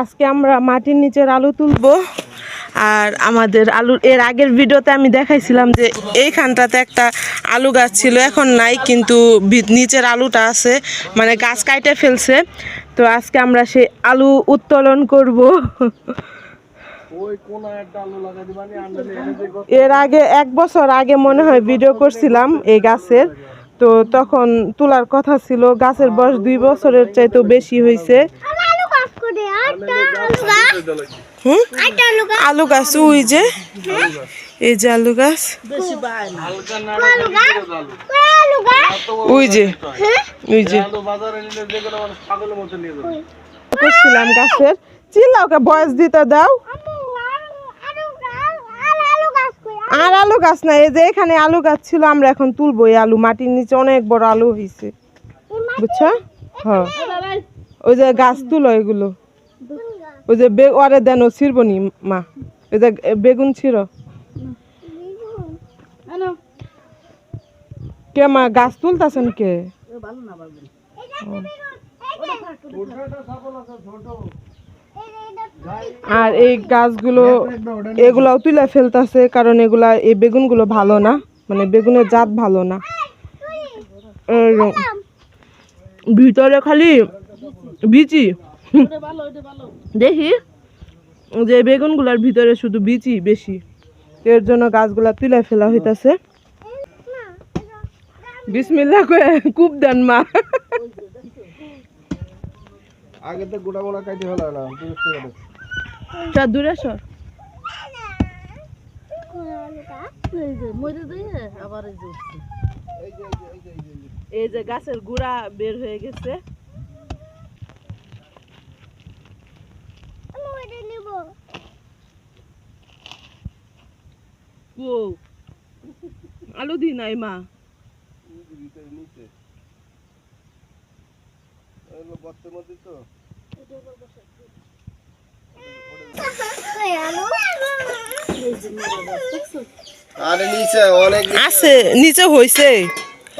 আজকে আমরা মাটির নিচের আলু তুলবো। আর আমাদের আলুর এর আগের ভিডিওতে আমি দেখাইছিলাম যে এইখানটাতে একটা আলু গাছ ছিল, এখন নাই, কিন্তু নিচের আলুটা আছে। মানে গাছ কাইটে ফেলছে। তো আজকে আমরা সেই আলু উত্তোলন করব। এর আগে এক বছর আগে মনে হয় ভিডিও করছিলাম এই গাছের। তো তখন তোলার কথা ছিল গাছের বয়স দুই বছরের চাইতেও বেশি হয়েছে। আলু গাছ ওই যে এই যে আলু গাছ। ওই যে ওই যে। আলু বাজারে নিলে যে কোনো মানুষ পাগলের মতো নিয়ে যাবে করছিলাম গাছের। চিল্লাওকে বয়স দিতে দাও। আর আলু গাছ না এই যে এখানে আলু গাছ ছিল আমরা এখন তুলবো এই আলু। মাটির নিচে অনেক বড় আলু হয়েছে বুঝছ? হ্যাঁ। ওই যে গাছ তুলো এগুলো। ওই যে বে ওরে দেন ও ছিড়বনি মা। ওই যে বেগুন ছিড়ো। কে মা গাছ তুলতাছেন কে? আর এই গাছগুলো, এগুলাও তুলে ফেলতাছে কারণ এগুলা, এই বেগুনগুলো ভালো না মানে বেগুনের জাত ভালো না। ভিতরে খালি বিচি। দেখি, যে বেগুনগুলার ভিতরে শুধু বিচি বেশি। এর জন্য গাছগুলা তুলে ফেলা হইতাছে। বিসমিল্লা কূপ দেন মা। আগে তো গোটা হলো না বুঝতে দূরে সর। এই যে গাছের গুড়া বের হয়ে গেছে। আলু দি নাই মা। গর্তের মধ্যে তো আছে নিচে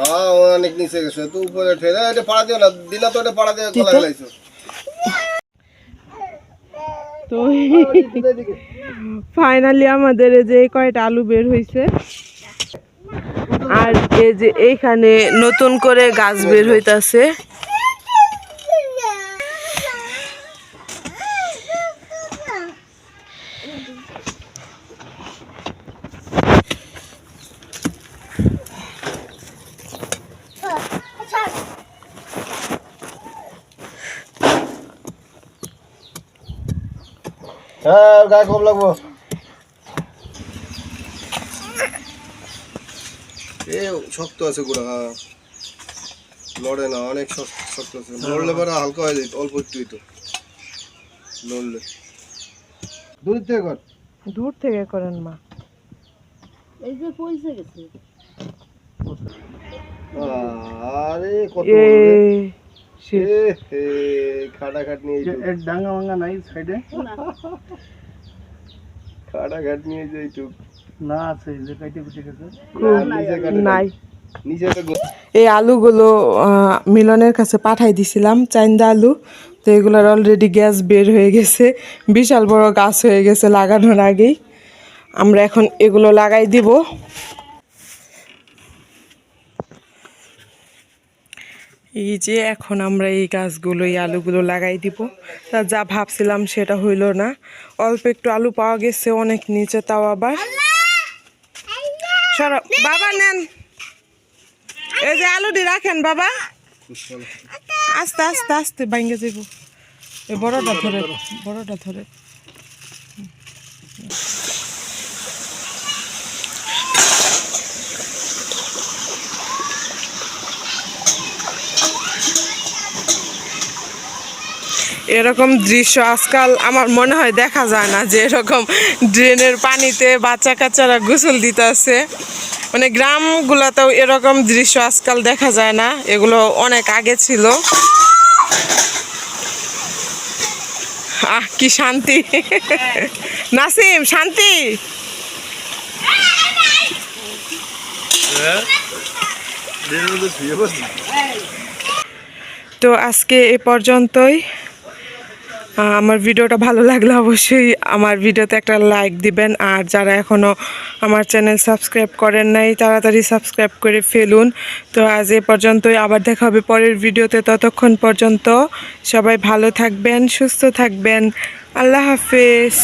হ্যাঁ অনেক নিচে গেছে তো উপরে ঠেলে এটা পাড়া দিও না দিলা তো এটা পাড়া দিয়ে গলা দিতো? তো ফাইনালি আমাদের এই যে কয়টা আলু বের হয়েছে আর এই যে এইখানে নতুন করে গাছ বের হইতাছে। হ্যাঁ গায়ে কম লাগবো। এ শক্ত আছে গুড়া হ্যাঁ। লড়ে না অনেক শক্ত শক্ত আছে। লড়লে পরে হালকা হয়ে যেত অল্প একটু তো লড়লে দূর থেকে কর। দূর থেকে করেন মা। আরে কত এ এ হে খাটা খাট নিয়ে এর ডাঙ্গা ভাঙ্গা নাই সাইডে খাটাখাট নিয়ে যাই তো না আছে যে কাইটে কুটে গেছে। নাই। নিচে এই আলুগুলো মিলনের কাছে পাঠাই দিছিলাম চাইন্দা আলু। তো এগুলোর অলরেডি গ্যাস বের হয়ে গেছে। বিশাল বড় গাছ হয়ে গেছে লাগানোর আগেই। আমরা এখন এগুলো লাগাই দিব। এই যে এখন আমরা এই গাছগুলো এই আলুগুলো লাগাই দিব। তা যা ভাবছিলাম সেটা হইল না। অল্প একটু আলু পাওয়া গেছে অনেক নিচে, তাও আবার সর বাবা নেন। এই যে আলুটি রাখেন বাবা। আস্তে আস্তে আস্তে, ভাঙ্গে যাব এই বড়টা ধরে বড়টা ধরে। এরকম দৃশ্য আজকাল আমার মনে হয় দেখা যায় না যে এরকম ড্রেনের পানিতে বাচ্চা কাচ্চারা গোসল দিতে আছে মানে গ্রামগুলোতেও এরকম দৃশ্য আজকাল দেখা যায় না, এগুলো অনেক আগে ছিল। আহ, কি শান্তি। নাসিম, শান্তি। তো আজকে এ পর্যন্তই। আমার ভিডিওটা ভালো লাগলে অবশ্যই আমার ভিডিওতে একটা লাইক দিবেন। আর যারা এখনও আমার চ্যানেল সাবস্ক্রাইব করেন নাই, তাড়াতাড়ি সাবস্ক্রাইব করে ফেলুন। তো আজ এ পর্যন্তই, আবার দেখা হবে পরের ভিডিওতে। ততক্ষণ পর্যন্ত সবাই ভালো থাকবেন, সুস্থ থাকবেন। আল্লাহ হাফেজ।